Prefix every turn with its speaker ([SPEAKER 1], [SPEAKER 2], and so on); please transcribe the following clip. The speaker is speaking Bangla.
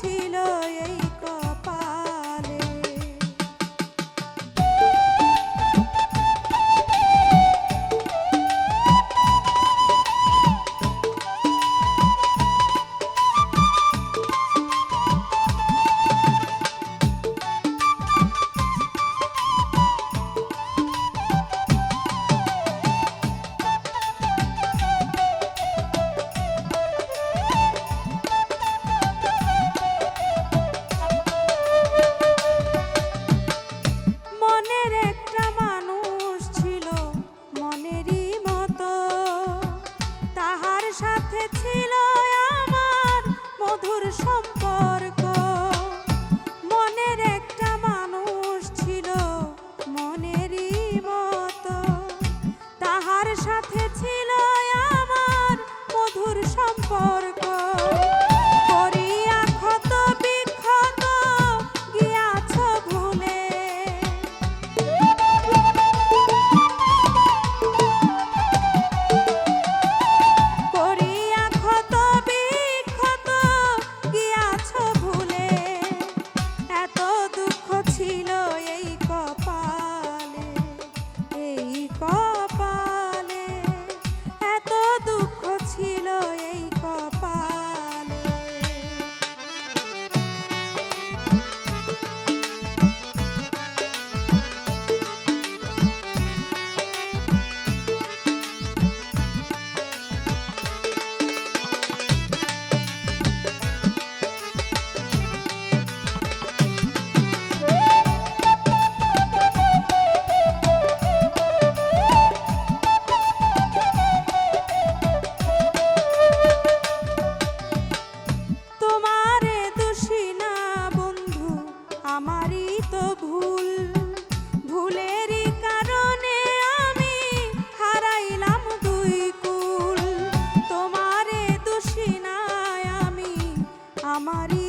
[SPEAKER 1] ছিল। সাথে ছিল আমার মধুর সম্পর্ক। মনের একটা মানুষ ছিল মনেরই মতো। তাহার সাথে ছিল আমার মধুর সম্পর্ক। আমারই